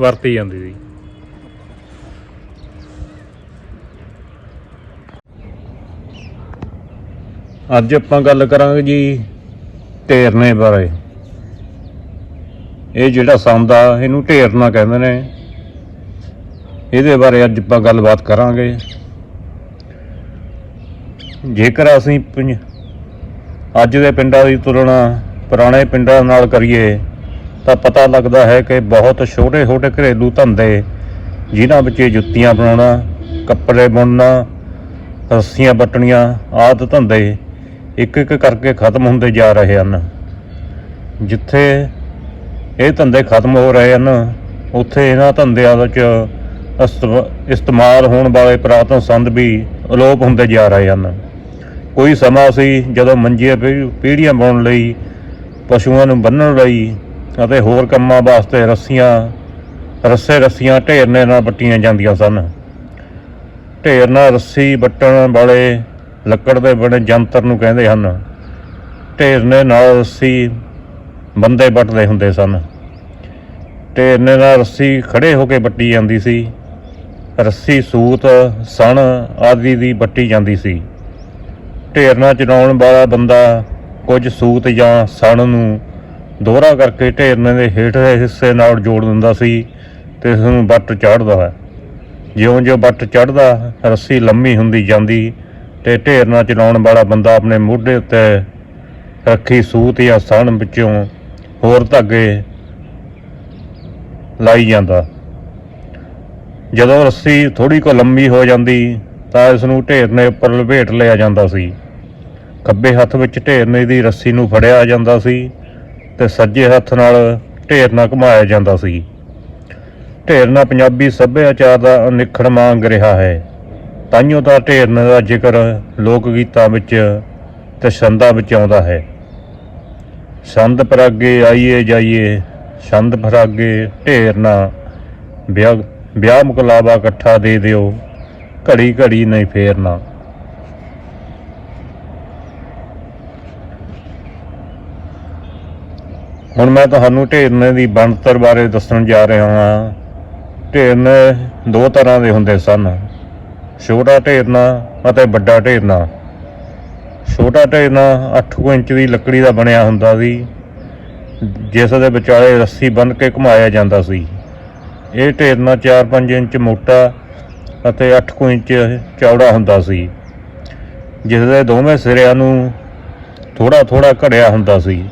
ਵਰਤੀ ਜਾਂਦੀ ਸੀ। ਅੱਜ ਆਪਾਂ ਗੱਲ ਕਰਾਂਗੇ ਜੀ ਢੇਰਨੇ ਬਾਰੇ। ਇਹ ਜਿਹੜਾ ਸੰਦ ਆ, ਇਹਨੂੰ ਢੇਰਨਾ ਕਹਿੰਦੇ ਨੇ। ਇਹਦੇ ਬਾਰੇ ਅੱਜ ਆਪਾਂ ਗੱਲਬਾਤ ਕਰਾਂਗੇ। ਜੇਕਰ ਅਸੀਂ ਪੰਜ- ਅੱਜ ਦੇ ਪਿੰਡਾਂ ਦੀ ਤੁਲਨਾ ਪੁਰਾਣੇ ਪਿੰਡਾਂ ਨਾਲ ਕਰੀਏ ਤਾਂ ਪਤਾ ਲੱਗਦਾ ਹੈ ਕਿ ਬਹੁਤ ਛੋਟੇ-ਛੋਟੇ ਘਰੇਲੂ ਧੰਦੇ ਜਿਨ੍ਹਾਂ ਵਿੱਚ ਜੁੱਤੀਆਂ ਬਣਾਉਣਾ, ਕੱਪੜੇ ਬੁਣਨਾ, ਰੱਸੀਆਂ ਵੱਟਣੀਆਂ ਆਦਿ ਧੰਦੇ ਇੱਕ ਇੱਕ ਕਰਕੇ ਖਤਮ ਹੁੰਦੇ ਜਾ ਰਹੇ ਹਨ। ਜਿੱਥੇ ਇਹ ਧੰਦੇ ਖਤਮ ਹੋ ਰਹੇ ਹਨ, ਉੱਥੇ ਇਹਨਾਂ ਧੰਦਿਆਂ ਵਿੱਚ ਇਸਤੇਮਾ- ਇਸਤੇਮਾਲ ਹੋਣ ਵਾਲੇ ਪੁਰਾਤਨ ਸੰਦ ਵੀ ਅਲੋਪ ਹੁੰਦੇ ਜਾ ਰਹੇ ਹਨ। ਕੋਈ ਸਮਾਂ ਸੀ ਜਦੋਂ ਮੰਜੀਆਂ ਪੀ- ਪੀੜ੍ਹੀਆਂ ਬਣਾਉਣ ਲਈ, ਪਸ਼ੂਆਂ ਨੂੰ ਬੰਨ੍ਹਣ ਲਈ ਅਤੇ ਹੋਰ ਕੰਮਾਂ ਵਾਸਤੇ ਰੱਸੀਆਂ, ਰੱਸੇ ਰੱਸੀਆਂ ਢੇਰਨੇ ਨਾਲ ਵੱਟੀਆਂ ਜਾਂਦੀਆਂ ਸਨ। ਢੇਰ ਨਾਲ ਰੱਸੀ ਵੱਟਣ ਵਾਲੇ ਲੱਕੜ ਦੇ ਬਣੇ ਜੰਤਰ ਨੂੰ ਕਹਿੰਦੇ ਹਨ। ਢੇਰਨੇ ਨਾਲ ਰੱਸੀ ਬੰਦੇ ਵੱਟਦੇ ਹੁੰਦੇ ਸਨ। ਢੇਰਨੇ ਨਾਲ ਰੱਸੀ ਖੜੇ ਹੋ ਕੇ ਵੱਟੀ ਜਾਂਦੀ ਸੀ। ਰੱਸੀ ਸੂਤ, ਸਣ ਆਦਿ ਦੀ ਵੱਟੀ ਜਾਂਦੀ ਸੀ। ਢੇਰਨਾ ਚਲਾਉਣ ਵਾਲਾ ਬੰਦਾ ਕੁਝ ਸੂਤ ਜਾਂ ਸਣ ਨੂੰ ਦੋਹਰਾ ਕਰਕੇ ਢੇਰਨੇ ਦੇ ਹੇਠਲੇ ਹਿੱਸੇ ਨਾਲ ਜੋੜ ਦਿੰਦਾ ਸੀ ਤੇ ਇਸ ਨੂੰ ਵੱਟ ਚੜ੍ਹਦਾ ਹੈ। ਜਿਉਂ-ਜਿਉਂ ਵੱਟ ਚੜ੍ਹਦਾ, ਰੱਸੀ ਲੰਮੀ ਹੁੰਦੀ ਜਾਂਦੀ ਤੇ ਢੇਰਨਾ ਚਲਾਉਣ ਵਾਲਾ ਬੰਦਾ ਆਪਣੇ ਮੋਢੇ ਉੱਤੇ ਰੱਖੀ ਸੂਤ ਜਾਂ ਸਣ ਵਿੱਚੋਂ ਹੋਰ ਧਾਗੇ ਲਾਈ ਜਾਂਦਾ। ਜਦੋਂ ਰੱਸੀ ਥੋੜੀ ਕੁ ਲੰਮੀ ਹੋ ਜਾਂਦੀ, ਤਾਂ ਇਸ ਨੂੰ ਢੇਰਨੇ ਉੱਪਰ ਲਪੇਟ ਲਿਆ ਜਾਂਦਾ ਸੀ। ਖੱਬੇ ਹੱਥ ਵਿੱਚ ਢੇਰਨੇ ਦੀ ਰੱਸੀ ਨੂੰ ਫੜਿਆ ਜਾਂਦਾ ਸੀ ਤੇ ਸੱਜੇ ਹੱਥ ਨਾਲ ਢੇਰਨਾ ਘੁਮਾਇਆ ਜਾਂਦਾ ਸੀ। ਢੇਰਨਾ ਪੰਜਾਬੀ ਸੱਭਿਆਚਾਰ ਦਾ ਅਨਿਖੜਵਾਂ ਅੰਗ ਰਿਹਾ ਹੈ। ਤਾਈਓ ਤਾਂ ਢੇਰਨੇ ਦਾ ਜ਼ਿਕਰ ਲੋਕ ਗੀਤਾਂ ਵਿੱਚ ਤੇ ਛੰਦਾਂ ਵਿੱਚ ਆਉਂਦਾ ਹੈ। ਛੰਦ ਪਰਾਗੇ ਆਈਏ ਜਾਈਏ, ਛੰਦ ਪਰਾਗੇ ਢੇਰਨਾ, ਵਿਆਹ ਵਿਆਹ ਮੁਕਲਾਵਾ ਇਕੱਠਾ ਦੇ ਦਿਓ, ਘੜੀ ਘੜੀ ਨਹੀਂ ਫੇਰਨਾ। ਹੁਣ ਮੈਂ ਤੁਹਾਨੂੰ ਢੇਰਨੇ ਦੀ ਬਣਤਰ ਬਾਰੇ ਦੱਸਣ ਜਾ ਰਿਹਾ ਹਾਂ। ਢੇਰਨੇ ਦੋ ਤਰ੍ਹਾਂ ਦੇ ਹੁੰਦੇ ਸਨ। ਛੋਟਾ ਢੇਰਨਾ ਅਤੇ ਵੱਡਾ ਢੇਰਨਾ। ਛੋਟਾ ਢੇਰਨਾ 8 ਇੰਚ ਦੀ ਲੱਕੜੀ ਦਾ ਬਣਿਆ ਹੁੰਦਾ ਸੀ, ਜਿਸ ਦੇ ਵਿਚਾਲੇ ਰੱਸੀ ਬੰਨ੍ਹ ਕੇ ਘੁਮਾਇਆ ਜਾਂਦਾ ਸੀ। ਇਹ ਢੇਰਨਾ 4-5 ਇੰਚ ਮੋਟਾ ਅਤੇ 8 ਇੰਚ ਚੌੜਾ ਹੁੰਦਾ ਸੀ, ਜਿਸ ਦੇ ਦੋਵੇਂ ਸਿਰਿਆਂ ਨੂੰ ਥੋੜਾ ਥੋੜਾ ਘੜਿਆ ਹੁੰਦਾ ਸੀ।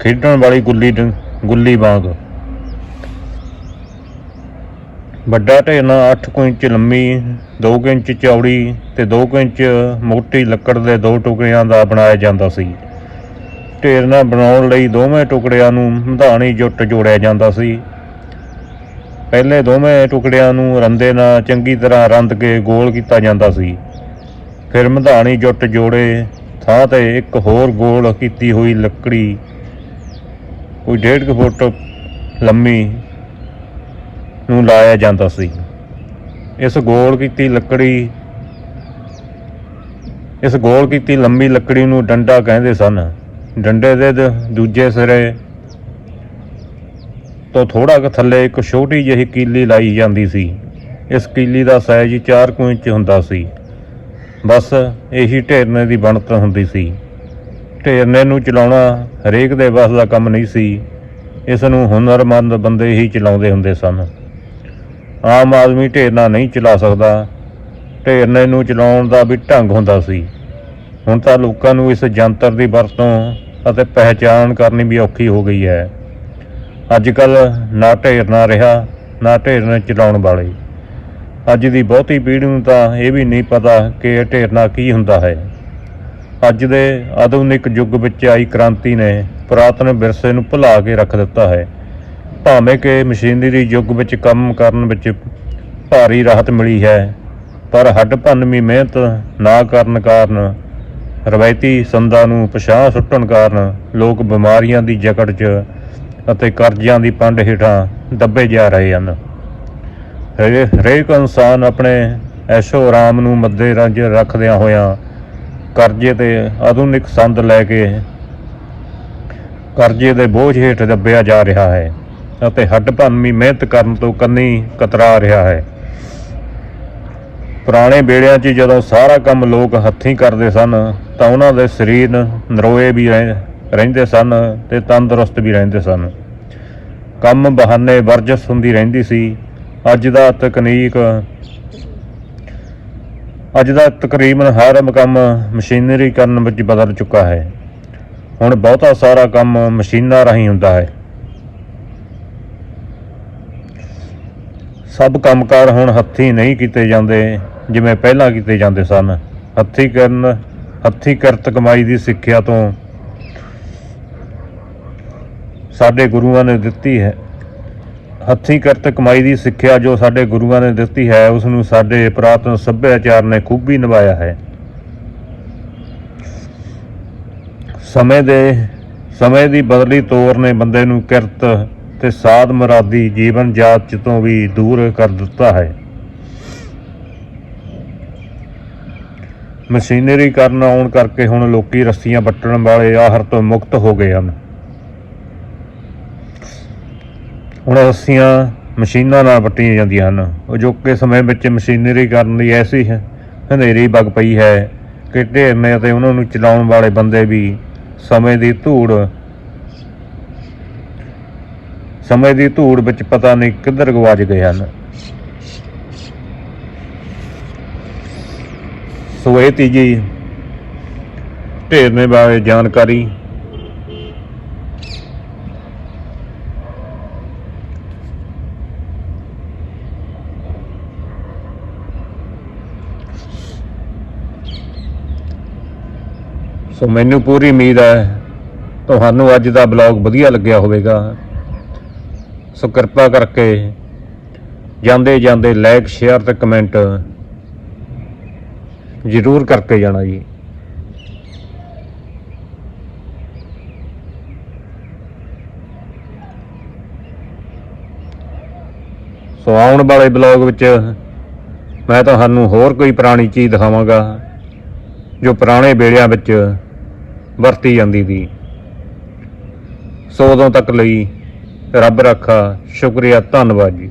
ਖੇਡਣ ਵਾਲੀ ਗੁੱਲੀ ਡ- ਗੁੱਲੀ ਵਾਂਗ ਵੱਡਾ ਢੇਰਨਾ 8 ਇੰਚ ਲੰਮੀ 2 ਇੰਚ ਚੌੜੀ ਤੇ 2 ਇੰਚ ਮੋਟੀ ਲੱਕੜ ਦੇ ਦੋ ਟੁਕੜਿਆਂ ਦਾ ਬਣਾਇਆ ਜਾਂਦਾ ਸੀ। ਢੇਰਨਾ ਬਣਾਉਣ ਲਈ ਦੋਵੇਂ ਟੁਕੜਿਆਂ ਨੂੰ ਮਧਾਣੀ ਜੁੱਟ ਜੋੜਿਆ ਜਾਂਦਾ ਸੀ। ਪਹਿਲੇ ਦੋਵੇਂ ਟੁਕੜਿਆਂ ਨੂੰ ਰੰਦੇ ਨਾਲ ਚੰਗੀ ਤਰ੍ਹਾਂ ਰੰਦ ਕੇ ਗੋਲ ਕੀਤਾ ਜਾਂਦਾ ਸੀ। ਫਿਰ ਮਧਾਣੀ ਜੁੱਟ ਜੋੜੇ, ਥਾਂ ਤੇ ਇੱਕ ਹੋਰ ਗੋਲ ਕੀਤੀ ਹੋਈ ਲੱਕੜੀ ਕੋਈ ਡੇਢ ਕੁ ਫੁੱਟ ਲੰਮੀ ਨੂੰ ਲਾਇਆ ਜਾਂਦਾ ਸੀ। ਇਸ ਗੋਲ ਕੀਤੀ ਲੱਕੜੀ, ਇਸ ਗੋਲ ਕੀਤੀ ਲੰਮੀ ਲੱਕੜੀ ਨੂੰ ਡੰਡਾ ਕਹਿੰਦੇ ਸਨ। ਡੰਡੇ ਦੇ ਦ- ਦੂਜੇ ਸਿਰੇ ਤੋਂ ਥੋੜਾ ਕੁ ਥੱਲੇ ਇੱਕ ਛੋਟੀ ਜਿਹੀ ਕੀਲੀ ਲਾਈ ਜਾਂਦੀ ਸੀ। ਇਸ ਕੀਲੀ ਦਾ ਸਾਈਜ਼ 4 ਕੁ ਇੰਚ ਹੁੰਦਾ ਸੀ। ਬਸ ਇਹੀ ਢੇਰਨੇ ਦੀ ਬਣਤਰ ਹੁੰਦੀ ਸੀ। ਢੇਰਨੇ ਨੂੰ ਚਲਾਉਣਾ ਹਰੇਕ ਦੇ ਵੱਸ ਦਾ ਕੰਮ ਨਹੀਂ ਸੀ। ਇਸ ਨੂੰ ਹੁਨਰਮੰਦ ਬੰਦੇ ਹੀ ਚਲਾਉਂਦੇ ਹੁੰਦੇ ਸਨ। ਆਮ ਆਦਮੀ ਢੇਰਨਾ ਨਹੀਂ ਚਲਾ ਸਕਦਾ। ਢੇਰਨੇ ਨੂੰ ਚਲਾਉਣ ਦਾ ਵੀ ਢੰਗ ਹੁੰਦਾ ਸੀ। ਹੁਣ ਤਾਂ ਲੋਕਾਂ ਨੂੰ ਇਸ ਜੰਤਰ ਦੀ ਵਰਤੋਂ ਅਤੇ ਪਹਿਚਾਣ ਕਰਨੀ ਵੀ ਔਖੀ ਹੋ ਗਈ ਹੈ। ਅੱਜ ਕੱਲ ਨਾ ਢੇਰਨਾ ਰਿਹਾ, ਨਾ ਢੇਰਨੇ ਚਲਾਉਣ ਵਾਲੇ। ਅੱਜ ਦੀ ਬਹੁਤੀ ਪੀੜ੍ਹੀ ਨੂੰ ਤਾਂ ਇਹ ਵੀ ਨਹੀਂ ਪਤਾ ਕਿ ਇਹ ਢੇਰਨਾ ਕੀ ਹੁੰਦਾ ਹੈ। ਅੱਜ ਦੇ ਆਧੁਨਿਕ ਯੁੱਗ ਵਿੱਚ ਆਈ ਕ੍ਰਾਂਤੀ ਨੇ ਪੁਰਾਤਨ ਵਿਰਸੇ ਨੂੰ ਭੁਲਾ ਕੇ ਰੱਖ ਦਿੱਤਾ ਹੈ। ਭਾਵੇਂ ਕਿ ਮਸ਼ੀਨਰੀ ਯੁੱਗ ਵਿੱਚ ਕੰਮ ਕਰਨ ਵਿੱਚ ਭਾਰੀ ਰਾਹਤ ਮਿਲੀ ਹੈ, ਪਰ ਹੱਡ ਭੰਨਵੀਂ ਮਿਹਨਤ ਨਾ ਕਰਨ ਕਾਰਨ, ਰਵਾਇਤੀ ਸੰਦਾਂ ਨੂੰ ਪਛਾਹ ਸੁੱਟਣ ਕਾਰਨ ਲੋਕ ਬਿਮਾਰੀਆਂ ਦੀ ਜਕੜ 'ਚ ਅਤੇ ਕਰਜ਼ਿਆਂ ਦੀ ਪੰਡ ਹੇਠਾਂ ਦੱਬੇ ਜਾ ਰਹੇ ਹਨ। ਹਰੇਕ ਇਨਸਾਨ ਆਪਣੇ ਐਸ਼ੋ ਆਰਾਮ ਨੂੰ ਮੱਦੇ ਨਜ਼ਰ ਰੱਖਦਿਆਂ ਹੋਇਆਂ ਕਰਜ਼ੇ ਤੇ ਆਧੁਨਿਕ ਸੰਦ ਲੈ ਕੇ ਕਰਜ਼ੇ ਦੇ ਬੋਝ ਹੇਠ ਦੱਬਿਆ ਜਾ ਰਿਹਾ ਹੈ ਅਤੇ ਹੱਡ ਭੰਨਵੀਂ ਮਿਹਨਤ ਕਰਨ ਤੋਂ ਕੰਨੀ ਕਤਰਾ ਰਿਹਾ ਹੈ। ਪੁਰਾਣੇ ਵੇੜਿਆਂ 'ਚ ਜਦੋਂ ਸਾਰਾ ਕੰਮ ਲੋਕ ਹੱਥੀਂ ਕਰਦੇ ਸਨ, ਤਾਂ ਉਹਨਾਂ ਦੇ ਸਰੀਰ ਨਰੋਏ ਵੀ ਰਹਿ- ਰਹਿੰਦੇ ਸਨ ਤੇ ਤੰਦਰੁਸਤ ਵੀ ਰਹਿੰਦੇ ਸਨ। ਕੰਮ ਬਹਾਨੇ ਵਰਜਸ ਹੁੰਦੀ ਰਹਿੰਦੀ ਸੀ। ਅੱਜ ਦਾ ਤਕਨੀਕ ਅੱਜ ਦਾ ਤਕਰੀਬਨ ਹਰ ਕੰਮ ਮਸ਼ੀਨਰੀ ਕਰਨ ਵਿੱਚ ਬਦਲ ਚੁੱਕਾ ਹੈ। ਹੁਣ ਬਹੁਤਾ ਸਾਰਾ ਕੰਮ ਮਸ਼ੀਨਾਂ ਰਾਹੀਂ ਹੁੰਦਾ ਹੈ। ਸਭ ਕੰਮਕਾਰ ਹੁਣ ਹੱਥੀਂ ਨਹੀਂ ਕੀਤੇ ਜਾਂਦੇ ਜਿਵੇਂ ਪਹਿਲਾਂ ਕੀਤੇ ਜਾਂਦੇ ਸਨ। ਹੱਥੀਂ ਕਰਨ, ਹੱਥੀਂ ਕਿਰਤ ਕਮਾਈ ਦੀ ਸਿੱਖਿਆ ਤੋਂ ਸਾਡੇ ਗੁਰੂਆਂ ਨੇ ਦਿੱਤੀ ਹੈ। ਹੱਥੀਂ ਕਿਰਤ ਕਮਾਈ ਦੀ ਸਿੱਖਿਆ ਜੋ ਸਾਡੇ ਗੁਰੂਆਂ ਨੇ ਦਿੱਤੀ ਹੈ, ਉਸ ਨੂੰ ਸਾਡੇ ਪੁਰਾਤਨ ਸੱਭਿਆਚਾਰ ਨੇ ਖੂਬੀ ਨਿਭਾਇਆ ਹੈ। ਸਮੇਂ ਦੇ, ਸਮੇਂ ਦੀ ਬਦਲੀ ਤੌਰ ਨੇ ਬੰਦੇ ਨੂੰ ਕਿਰਤ ਤੇ ਸਾਧ ਮਰਾਦੀ ਜੀਵਨ ਜਾਤ ਤੋਂ ਵੀ ਦੂਰ ਕਰ ਦਿੱਤਾ ਹੈ। ਮਸ਼ੀਨਰੀ ਕਰਨ ਆਉਣ ਕਰਕੇ ਹੁਣ ਲੋਕੀ ਰੱਸੀਆਂ ਵੱਟਣ ਵਾਲੇ ਆਹਰ ਤੋਂ ਮੁਕਤ ਹੋ ਗਏ ਹਨ। ਹੁਣ ਰੱਸੀਆਂ ਮਸ਼ੀਨਾਂ ਨਾਲ ਵੱਟੀਆਂ ਜਾਂਦੀਆਂ ਹਨ। ਅਜੋਕੇ ਸਮੇਂ ਵਿੱਚ ਮਸ਼ੀਨਰੀ ਕਰਨ ਲਈ ਐਸੀ ਹਨੇਰੀ ਵਗ ਪਈ ਹੈ ਕਿ ਢੇਰਨੇ ਅਤੇ ਉਹਨਾਂ ਨੂੰ ਚਲਾਉਣ ਵਾਲੇ ਬੰਦੇ ਵੀ ਸਮੇਂ ਦੀ ਧੂੜ, ਸਮੇਂ ਦੀ ਧੂੜ ਵਿੱਚ ਪਤਾ ਨਹੀਂ ਕਿੱਧਰ ਗਵਾਚ ਗਏ ਹਨ। ਸੋ ਇਹ ਤੀਜੀ ਢੇਰਨੇ ਬਾਰੇ ਜਾਣਕਾਰੀ ਸੋ ਮੈਨੂੰ ਪੂਰੀ ਉਮੀਦ ਹੈ ਤੁਹਾਨੂੰ ਅੱਜ ਦਾ ਬਲੌਗ ਵਧੀਆ ਲੱਗਿਆ ਹੋਵੇਗਾ। ਸੋ ਕਿਰਪਾ ਕਰਕੇ ਜਾਂਦੇ ਜਾਂਦੇ ਲਾਈਕ ਸ਼ੇਅਰ ਤੇ ਕਮੈਂਟ ਜ਼ਰੂਰ ਕਰਕੇ ਜਾਣਾ ਜੀ। ਸੋ ਆਉਣ ਵਾਲੇ ਬਲੌਗ ਵਿੱਚ ਮੈਂ ਤੁਹਾਨੂੰ ਹੋਰ ਕੋਈ ਪੁਰਾਣੀ ਚੀਜ਼ ਦਿਖਾਵਾਂਗਾ, ਜੋ ਪੁਰਾਣੇ ਵੇੜਿਆਂ ਵਿੱਚ ਵਰਤੀ ਜਾਂਦੀ ਸੀ। ਸੋ ਉਦੋਂ ਤੱਕ ਲਈ ਰੱਬ ਰੱਖਾ ਸ਼ੁਕਰੀਆ ਧੰਨਵਾਦ ਜੀ।